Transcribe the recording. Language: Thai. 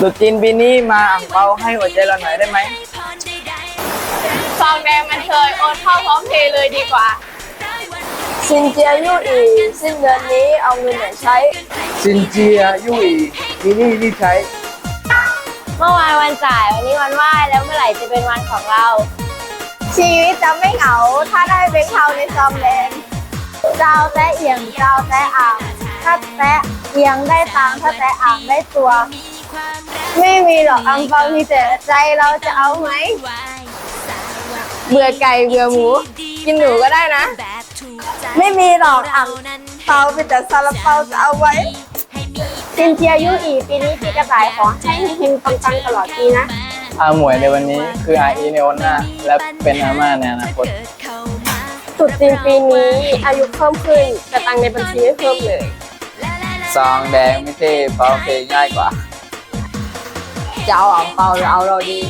ตรุษจีนปีนี้มาอ่างเปาให้หัวใจเราหน่อยได้ไหมซองแดงมันเคยโอนเข้าพร้อมเพย์เลยดีกว่า ซินเจียยู่อีสิ้นเดือนนี้เอาเงินไหนใช้ ซินเจียยุ่ยมีหนี่ที่ใช้ เมื่อวานวันจ่ายวันนี้วันไหว้แล้วเมื่อไหร่จะเป็นวันของเรา ชีวิตจะไม่เหงา ถ้าได้เป็นเขาในซองแดงเจ้าแต้เอียงเจ้าแต้อ่างถ้าแต้เอียงได้ตังค์ถ้าแต้อ่างได้ตัว ไม่มีหรอกอังเปามีแต่ใจเราจะเอาไหม เบื่อไก่เบื่อหมู กินหนูก็ได้นะ ไม่มีหรอกอังเปาเป็นแต่ซาลาเปาจะเอาไว้ซินเจียยู่อีปีนี้ปีกระต่ายขอให้เฮงๆปังๆตลอดปีนะ อาหมวยในวันนี้คืออาอีในวันหน้า และเป็นอาม่าในอนาคตตรุดจีนปีนี้อายุเพิ่มขึ้นแต่ตังค์ในบัญชีไม่เพิ่มเลย ซองแดงไม่ใช่เปาเพลงง่ายกว่า จะเอาอ่